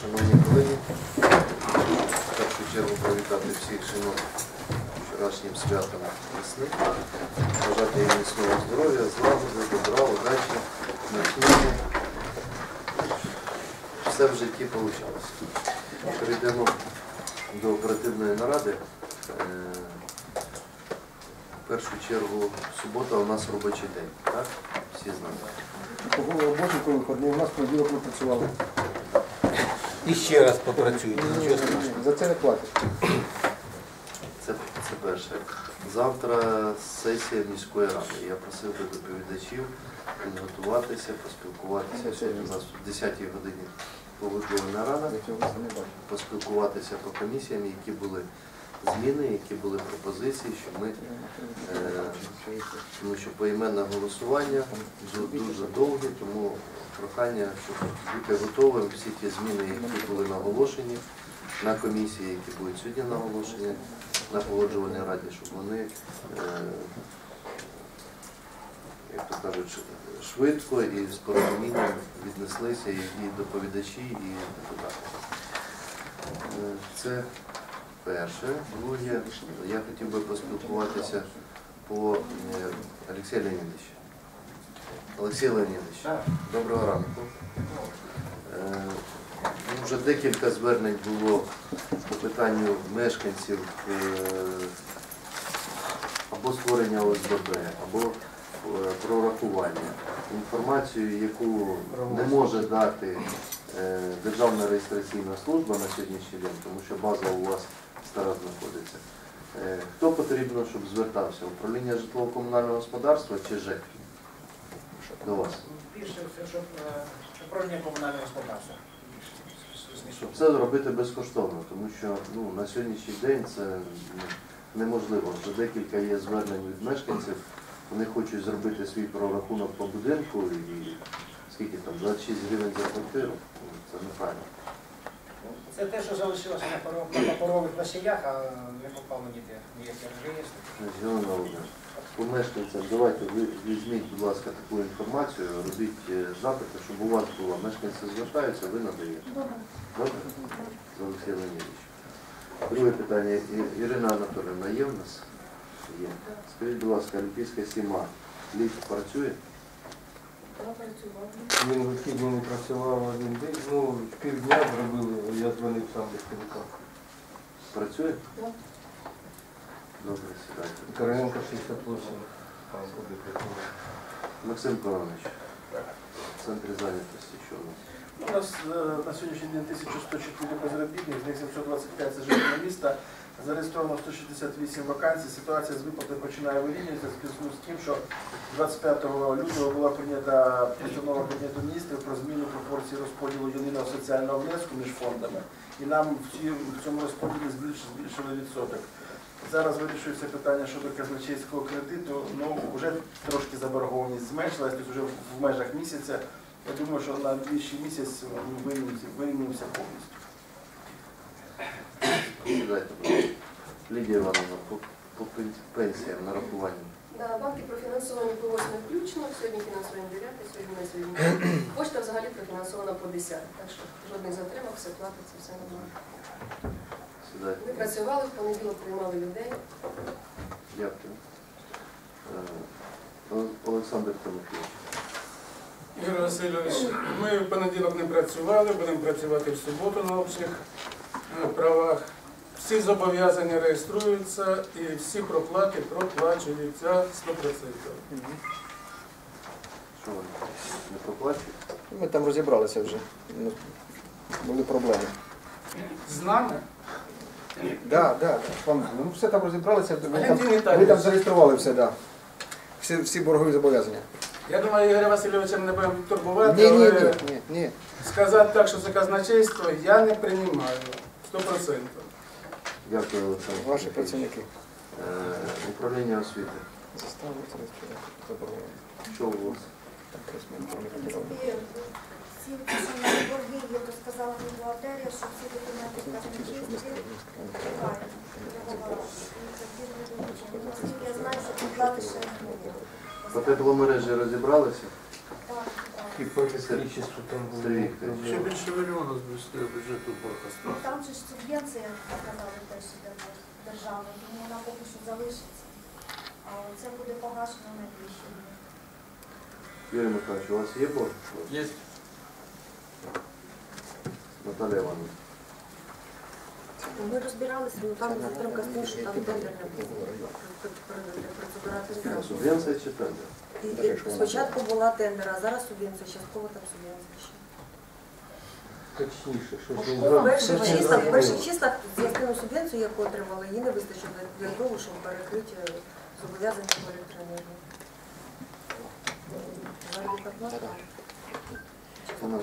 шановні колеги. В першу чергу привітати всіх жінок вчорашнім святом весни. Бажати їм міцного здоров'я, злагоди, добра, удачі, натхнення. Все в житті вийшло. Перейдемо до оперативної наради. Е, В першу чергу субота у нас робочий день, так? Всі знають. Робочий, коли виходний, у нас понеділок ми працювали. І ще раз попрацюйте, нічого страшного. За це не платять. Це, це перше. Завтра сесія міської ради. Я просив би доповідачів підготуватися, поспілкуватися. Сьогодні у нас в 10 годині погоджувальна рада, поспілкуватися по комісіям, які були зміни, які були пропозиції, що ми, е, тому що поіменне голосування дуже довге, тому прохання, щоб бути готовим, всі ті зміни, які були наголошені на комісії, які будуть сьогодні наголошені на погоджувальній раді, щоб вони, е, як то кажуть, швидко і з порозумінням віднеслися і, і доповідачі, і депутати. Е, Це перше. Друге, я хотів би поспілкуватися по е, Олексію Леонідовичу. Олексій Леонідович, доброго ранку. Е, ну, Вже декілька звернень було по питанню мешканців е, або створення ОСББ, або прорахування. Інформацію, яку не може дати Державна реєстраційна служба на сьогоднішній день, тому що база у вас стара знаходиться. Е, Хто потрібно, щоб звертався? Управління житлово-комунального господарства чи ЖЕК? До вас. Більше все, щоб е, управління комунального господарства. Щоб це зробити безкоштовно, тому що ну, на сьогоднішній день це неможливо. Вже декілька є звернень від мешканців, вони хочуть зробити свій прорахунок по будинку і скільки там, 26 гривень за квартиру, це неправильно. Це те, що залишилося на паперов- на паперових носіях, а не попало ніде ніякі реєстри. Зелена по мешканцям, давайте ви візьміть, будь ласка, таку інформацію, робіть е, запити, щоб у вас було. Мешканці звертаються, ви надаєте. Добре? З Олексієм Леонідовичем. Друге питання. Ірина Анатоліївна є в нас? Є. Скажіть, будь ласка, Олімпійська сіма, ліфт працює? Він вихідний не працював один день, ну, півдня зробили, я дзвонив сам до спілка. Працює? Добре, сідайте. Карененко 68. Там буде працювати. Максим Корович, в центрі зайнятості, що у нас? У нас е, на сьогоднішній день 1104 безробітних, з них 725 це жителі міста. Зареєстровано 168 вакансій. Ситуація з виплати починає вирівнюватися в зв'язку з тим, що 25 лютого була прийнята постанова Кабінету міністрів про зміну пропорції розподілу єдиного соціального внеску між фондами. І нам в цьому розподілі збільшили відсоток. Зараз вирішується питання щодо казначейського кредиту. Ну, вже трошки заборгованість зменшилась, тобто вже в межах місяця. Я думаю, що на найближчий місяць ми вирівнюємося- вирівнюємося повністю. Ласка. Лідія Івановна, по, по пен- пенсіям, нарахуванням. Да, банки профінансовані по 8 включно, сьогодні фінансуємо 9, сьогодні на сьогодні. Почта взагалі профінансована по 10, так що жодних затримок, все платиться, все нормально. Сідайте. Ми працювали, в понеділок приймали людей. Дякую. Е, Олександр Тимофійович. Ігор Васильович, ми в понеділок не працювали, будемо працювати в суботу на общих е, правах. Всі зобов'язання реєструються і всі проплати проплачуються 100%. Що ви не проплачуєте? Ми там розібралися вже. Ну, Були проблеми. З нами Так, так, ну, все там розібралися, ви там, Валентин Віталійович. там зареєстрували все, так. Всі, всі боргові зобов'язання. Я думаю, Ігоря Васильовича не будемо турбувати, Ні, ні, але ні, ні, ні. сказати так, що це казначейство, я не приймаю 100%. Дякую, Олександр. Ваші працівники. Е, Управління освіти. Зареєструвати. Заборговані. Що у вас? Всі ті борги, як сказала бухгалтерія, що всі документи. Наскільки я знаю, що поклали ще По тепломережі розібралися? І по електричеству там Вікторович, Ще більше мільйона з бюджету борга Ну, Там же ж субвенція, як казали, теж іде тому вона поки що залишиться. А це буде погашено найближче. Юрій Михайлович, у вас є борг? Є. Наталя Івановна. Ми розбиралися, ну там затримка з тим, що там тендер не було. Субвенція чи тендер? І Спочатку була тендер, а зараз субвенція, частково там субвенція ще. Точніше, що ж В перших числах, в перших числах частину субвенцію, яку отримали, її не вистачило для того, щоб перекрити зобов'язання по електроенергії. Заробітна плата. У нас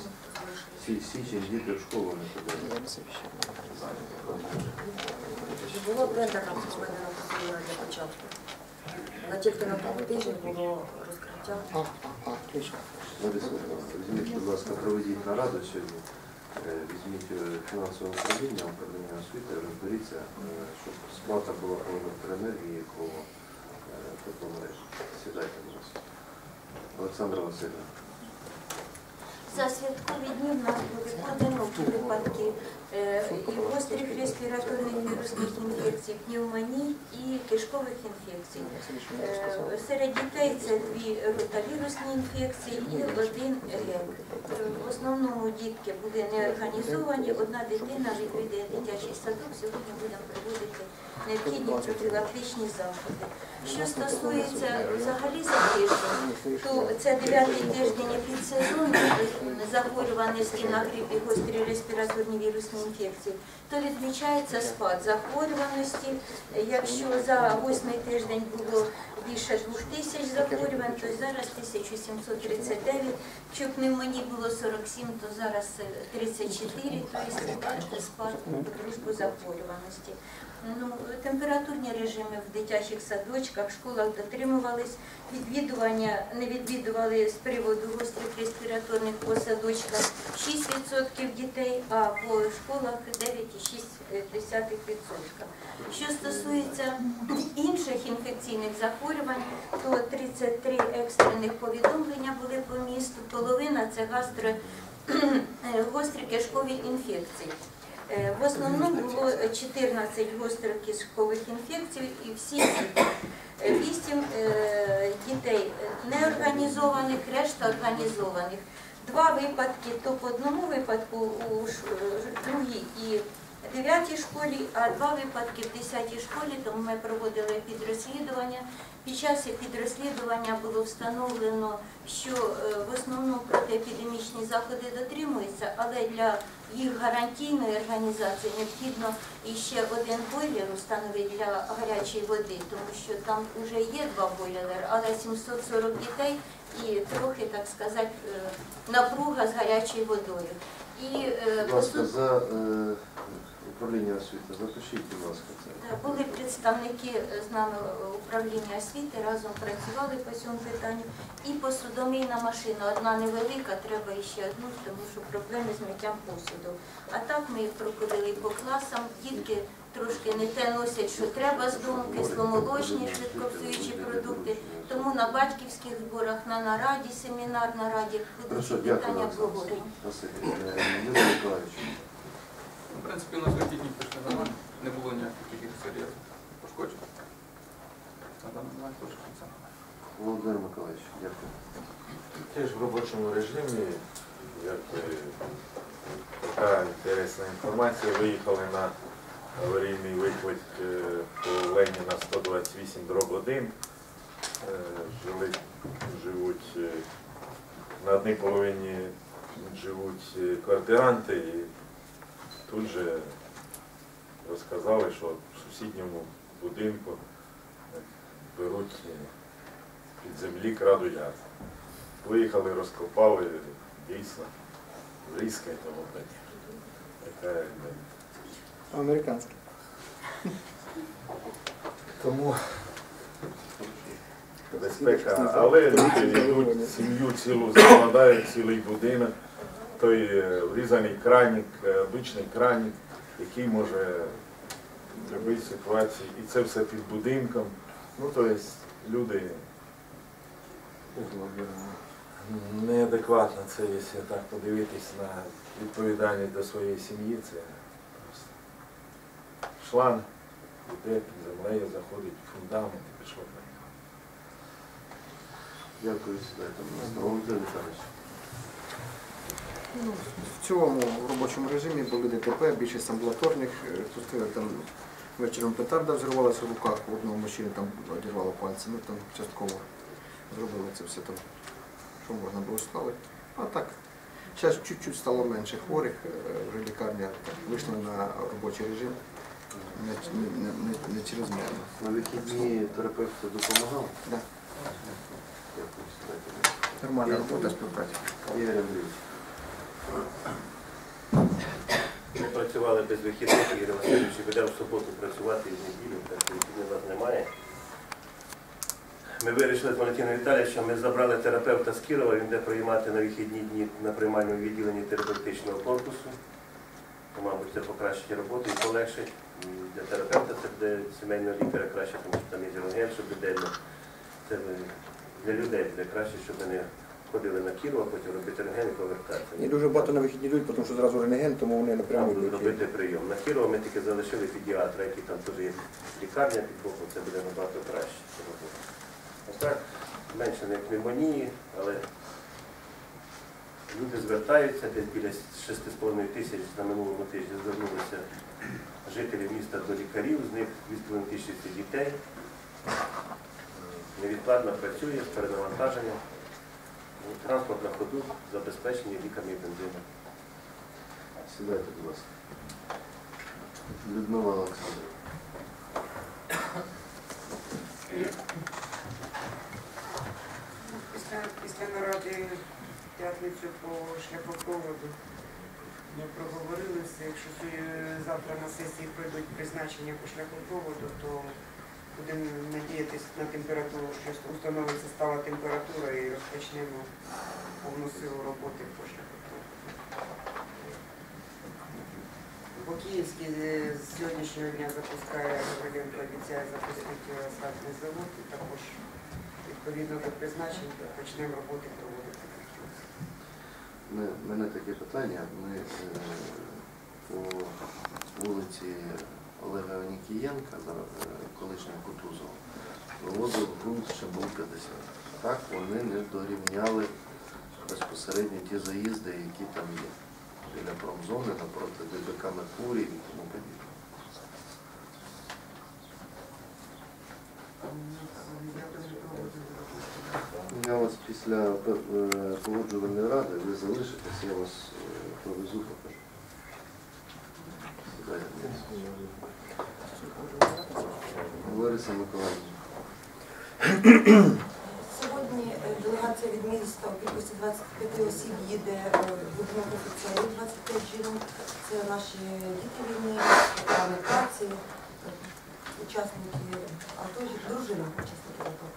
Сі- Січень діти в школу не ходили. Було тендером проведено процедура для початку. На тільки на тому тижні було розкриття. Лариса візьміть, будь ласка, проведіть нараду сьогодні. Е, Візьміть е, фінансове управління, управління освіти, розберіться, е, щоб сплата була по електроенергії е, тепломережі. Сідайте, будь ласка. Олександра Васильівна. За святкові дні в нас були поодинокі випадки і гострих респіраторних вірусних інфекцій, пневмоній і кишкових інфекцій. Е, Серед дітей це дві ротавірусні інфекції і один гек. Е, В основному дітки були неорганізовані, одна дитина відвідує дитячий садок, сьогодні будемо проводити необхідні профілактичні заходи. Що стосується взагалі за тиждень, то це дев'ятий тиждень підсезон захворюваності на грип і гострі респіраторні вірусні інфекції, то відмічається спад захворюваності. Якщо за восьмий тиждень було більше двох тисяч захворювань, то зараз 1739. Якщо пневмонії було 47, то зараз е, 34, тобто спад дружбу захворюваності. Ну, температурні режими в дитячих садочках, в школах дотримувались. Відвідування не відвідували з приводу гострих респіраторних по садочках 6% дітей, а по школах 9,6%. Що стосується інших інфекційних захворювань, то 33 екстрених повідомлення були по місту. Половина це гастро гострі кишкові інфекції. Е, В основному було 14 гострих кишкових інфекцій і всі діти. Е, Вісім е, дітей неорганізованих, решта організованих. Два випадки, то по одному випадку у другій і дев'ятій школі, а два випадки в десятій школі, тому ми проводили підрозслідування. Під час підрозслідування було встановлено, що в основному протиепідемічні заходи дотримуються, але для їх гарантійної організації необхідно іще один бойлер установити для гарячої води, тому що там вже є два бойлери, але 740 дітей і трохи, так сказати, е, напруга з гарячою водою. І е, Будь ласка, за е, управління освіти запишіть, будь ласка, це. Так, Були представники е, з нами е, управління освіти, разом працювали по цьому питанню. І посудомийна машина, одна невелика, треба іще одну, тому що проблеми з миттям посуду. А так ми їх проходили по класам, дітки трошки не те носять, що треба з дому, кисломолочні, швидкопсуючі продукти. Тому на батьківських зборах, на нараді, семінар нараді будуть питання обговорені. Е, Миколаївич. В принципі, у нас вихідні пішли нормально, не було ніяких таких серйозних пошкоджень. На даний момент теж все нормально. Володимир Миколаївич, дякую. Теж в робочому режимі, як така інтересна інформація, виїхали на аварійний виклик е, по Леніна 128 дроб 1. Е, Жили, живуть е, на одній половині живуть квартиранти і тут же розказали, що в сусідньому будинку е, беруть е, під землі крадуть газ. Виїхали, розкопали, дійсно, різка і тому подібне. Така, якби, Американський. Тому безпека, але люди йдуть, сім'ю цілу закладають, цілий будинок, той е, врізаний кранік, е, обичний кранік, який може будь-якій ситуації, і це все під будинком. Ну, тобто люди неадекватно це, якщо так подивитись на відповідальність до своєї сім'ї, це просто шланг іде під землею, заходить фундамент і пішло. Дякую, сідайте. Володимир Віталійович. Ну, в цілому в робочому режимі були ДТП, більшість амбулаторних. Е, Пустили там вечором петарда взривалася в руках, у одного мужчини там одірвало пальці, ну там частково зробили це все там, що можна було склали. А так, зараз чуть-чуть стало менше хворих, е, вже лікарня так, вийшла на робочий режим, не, не, не, не чрезмірно. На вихідні терапевт допомагав? Да. Дякую, сідайте. Нормальна робота співпраця. Ми працювали без вихідних, Ігор Васильович, будемо в суботу працювати і в неділю, так що вихідних у немає. Ми вирішили з Валентином Віталійовичем, ми забрали терапевта з Кірова, він буде приймати на вихідні дні на приймальному відділенні терапевтичного корпусу. То, мабуть, це покращить роботу і полегшить. Для терапевта це буде сімейного лікаря краще, тому що там є рентген, щоб денно. Це для людей буде краще, щоб вони ходили на Кірова, потім робити рентген і повертатися. І дуже багато на вихідні йдуть, тому що зразу рентген, тому вони напряму йдуть. робити прийом. На Кірова ми тільки залишили педіатра, який там теж є лікарня під боком, це буде набагато краще. А так, менше не пневмонії, але люди звертаються, десь біля 6,5 тисяч на минулому тижні звернулися жителів міста до лікарів, з них 2,5 тисячі дітей. Невідкладно працює з перенавантаженням. Транспорт на ходу, забезпечення ліками і бензином. Сідайте, будь ласка. Людмила Олександрівна. Після, після наради п'ятницю по шляхопроводу ми проговорили все. Якщо завтра на сесії пройдуть призначення по шляхопроводу, то будемо надіятися на температуру, що установиться стала температура і розпочнемо повну силу роботи по шляхопроводу. По Київській е, з сьогоднішнього дня запускає Гавриленко, обіцяє запустити асфальтний завод і також відповідно до призначень почнемо роботи проводити. Ми, мене таке питання. Ми е, по вулиці Олега Онікієнка, е, колишнього Кутузова, вивозив ґрунт ще був 50. Так вони не дорівняли безпосередньо ті заїзди, які там є. Біля промзони, напроти ДБК Меркурій і тому подібне. Я вас після е, погоджувальної ради, ви залишитесь, я вас е, повезу покажу. Лариса Миколаївна. Сьогодні е, делегація від міста у кількості 25 осіб їде е, в будинок офіцерів 25 жінок. Це наші діти війни, праці, учасники АТО, дружини учасників АТО.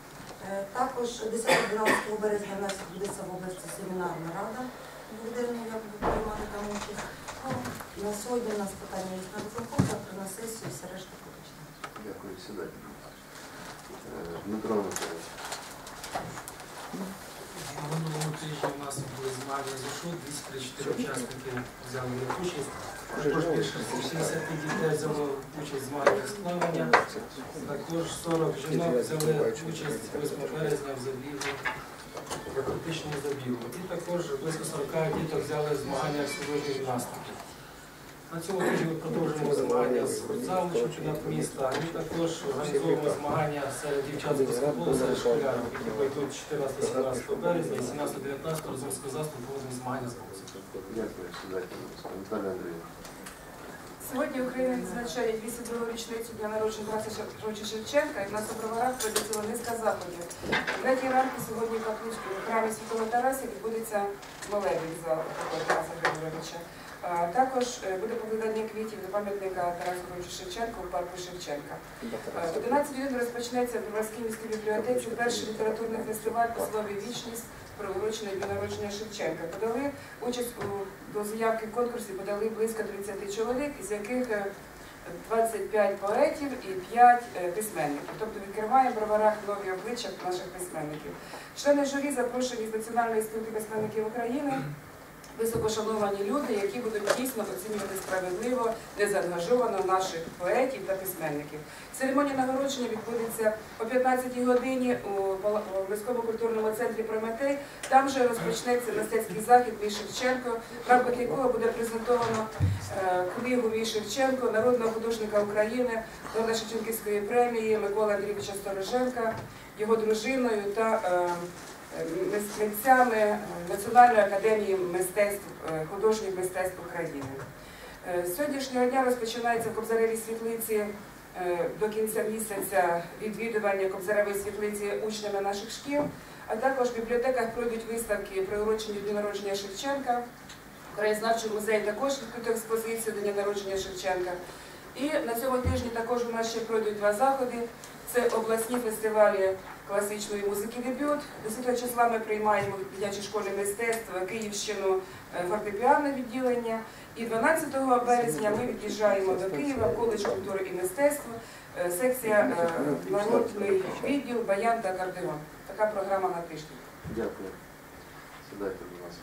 Е, Також 10-12 березня у нас відбудеться в області семінарна рада. Буде як би приймати там участь. На сьогодні у нас питання є на виконком, завтра на сесію, все решта поточно. Дякую, сідайте. Дмитро Миколаївич. На минулому тижні у нас були змагання з УШУ, 234 учасники взяли участь. Також більше 60 дітей взяло участь в змаганнях з плавання. Також 40 жінок взяли участь 8 березня в забігу, в акробатичному забігу. І також близько 40 діток взяли змагання в художньої гімнастики. На цьому тижні ми продовжуємо змагання з футзалу, чемпіонат міста, і також організовуємо змагання серед дівчат з баскетболу, серед школярів, які пройдуть 14-17 березня і 17-19 разом з козацтвом проводимо змагання з боксу. Сьогодні Україна відзначає 202 річницю дня народження Тараса Шевченка Шевченка, і в нас у броварах низка заходів. В третій ранку сьогодні в Каплицькій в храмі Святого Тараса відбудеться молебень за Тараса Григоровича. Також е, буде покладання квітів до пам'ятника Тарасу Григоровича Шевченка у парку Шевченка. Е, В 11 годин розпочнеться в Броварській міській бібліотеці перший літературний фестиваль по слові «Вічність» приурочений до народження Шевченка. Подали участь у до заявки в конкурсі подали близько 30 чоловік, із яких е, 25 поетів і 5 е, письменників. Тобто відкриваємо в броварах нові обличчя наших письменників. Члени журі запрошені з Національної спілки письменників України. Високошановані люди, які будуть дійсно оцінювати справедливо, незаангажовано наших поетів та письменників. Церемонія нагородження відбудеться о 15-й годині у міському культурному центрі Прометей. Там же розпочнеться мистецький захід Мій Шевченко, в рамках якого буде презентовано е, книгу Мій Шевченко, народного художника України, Лорда Шевченківської премії Миколи Андрійовича Стороженка, його дружиною та е, митцями Національної академії мистецтв е, художніх мистецтв України. Е, сьогоднішнього дня розпочинається в Кобзаревій світлиці е, до кінця місяця відвідування Кобзаревої світлиці учнями наших шкіл, а також в бібліотеках пройдуть виставки, приурочені до народження Шевченка. В Краєзнавчому музеї також відкрито експозицію до дня народження Шевченка. І на цьому тижні також у нас ще пройдуть два заходи. Це обласні фестивалі класичної музики дебют. 10 числа ми приймаємо в дитячій школі мистецтва Київщину е, фортепіанне відділення. І 12 березня ми від'їжджаємо до Києва, коледж культури і мистецтва, е, секція е, народний відділ, баян та акордеон. Така програма на тиждень. Дякую. Сідайте, будь ласка.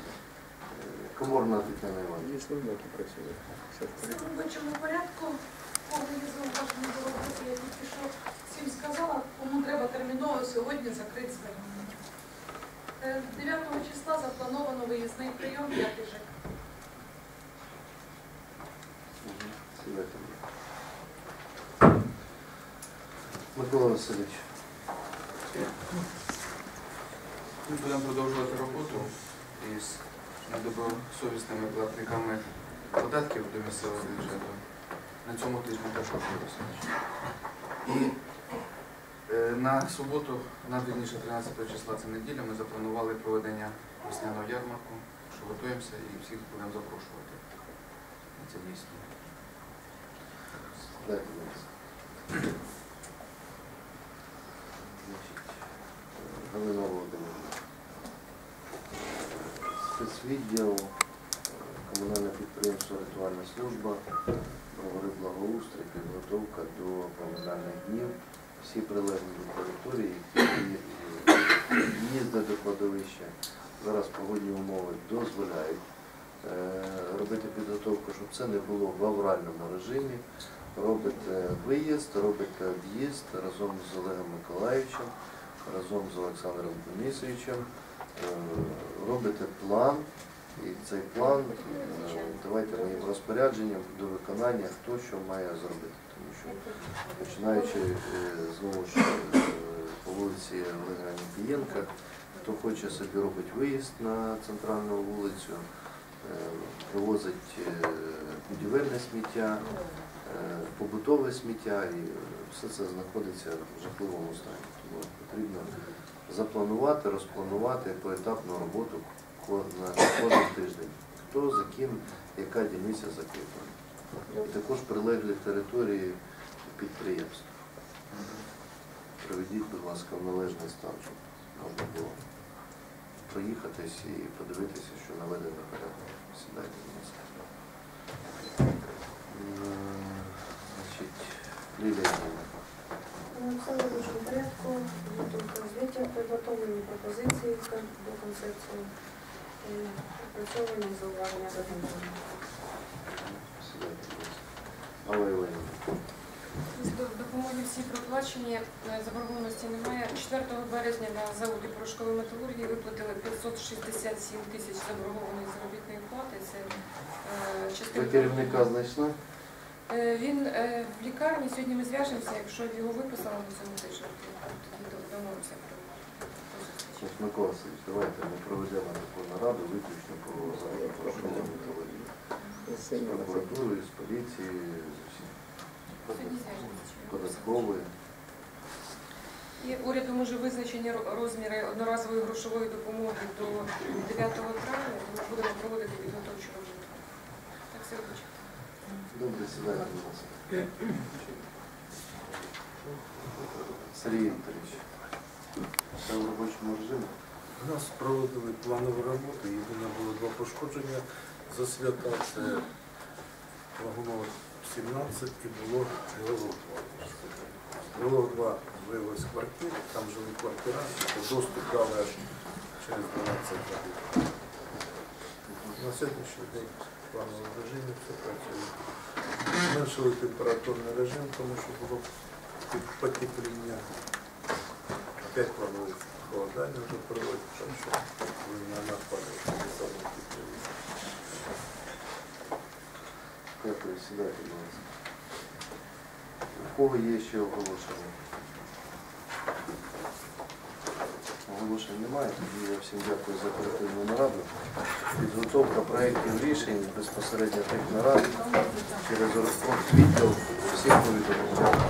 Коморна Тетяна Іванівна. Є люди, які працюють. Все в порядку. Я тільки що всім сказала, кому треба терміново сьогодні закрити звернення. Е, 9 числа заплановано виїзний прийом, п'ятий ЖЕК. Микола Васильович. Ми будемо продовжувати роботу із недобросовісними платниками податків до місцевого бюджету. Цьому тижні також буде. І е, на суботу, на вірніше 13 числа, це неділя, ми запланували проведення весняного ярмарку, що готуємося і всіх будемо запрошувати на це. Значить, е, Галина Володимирівна. Спецвідділ, е, комунальне підприємство Ритуальна служба, бровари благоустрій, підготовка до поминальних днів. Всі прилеглі до території, е, до кладовища. Зараз погодні умови дозволяють е, робити підготовку, щоб це не було в авральному режимі. Робите виїзд, робите об'їзд разом з Олегом Миколаївичем, разом з Олександром Денисовичем, е, робите план, і цей план е, давайте моїм розпорядженням до виконання, хто що має зробити. Тому що починаючи е, знову ж е, по вулиці Олега Нікієнка, хто хоче собі робить виїзд на центральну вулицю, привозить будівельне сміття, побутове сміття і все це знаходиться в жахливому стані. Тому потрібно запланувати, розпланувати поетапну роботу на кожен тиждень. Хто за ким, яка дільниця закрита. І також прилеглі території підприємств. Приведіть, будь ласка, в належний стан, щоб можна було проїхатись і подивитися, що наведено порядок. Сідайте, будь ласка. Значить, Лілія Все в порядку, звітів, підготовлені пропозиції до концепції, е, зауваження до допомоги всі проплачені, е, заборгованості немає. 4 березня на заводі порошкової металургії виплатили 567 тисяч заборгованої заробітної плати. Це е, Ви керівника знайшли? Е, Він е, в лікарні, сьогодні ми зв'яжемося, якщо його виписали на цьому тижні, то тоді домовимося про Микола Васильович, давайте ми проведемо таку нараду виключно по порошкової. З прокуратурою, з поліцією, з усім. Податковою. І урядом уже визначені розміри одноразової грошової допомоги до 9 травня, тому будемо проводити підготовчу роботу. Так все робоче. Добре, сідайте, будь ласка. Сергій Вікторович, в робочому режимі? У нас проводили планову роботу, єдине було два пошкодження за свята. Це вагонова 17 і було ГЛО 2. ГЛО 2 вивез з квартир, там жили квартиранти, то доступ дали аж через 12 років. На сьогоднішній день в плановому режимі все працює. Зменшили температурний режим, тому що було потепління. Опять планове холодання вже проводять, так що війна нападає, саме тепліше. Дякую, сідайте, будь ласка. У кого є ще оголошення? Оголошень немає, тоді я всім дякую за оперативну нараду. Підготовка проєктів рішень безпосередньо тих нарад через відділ всіх повідомлень.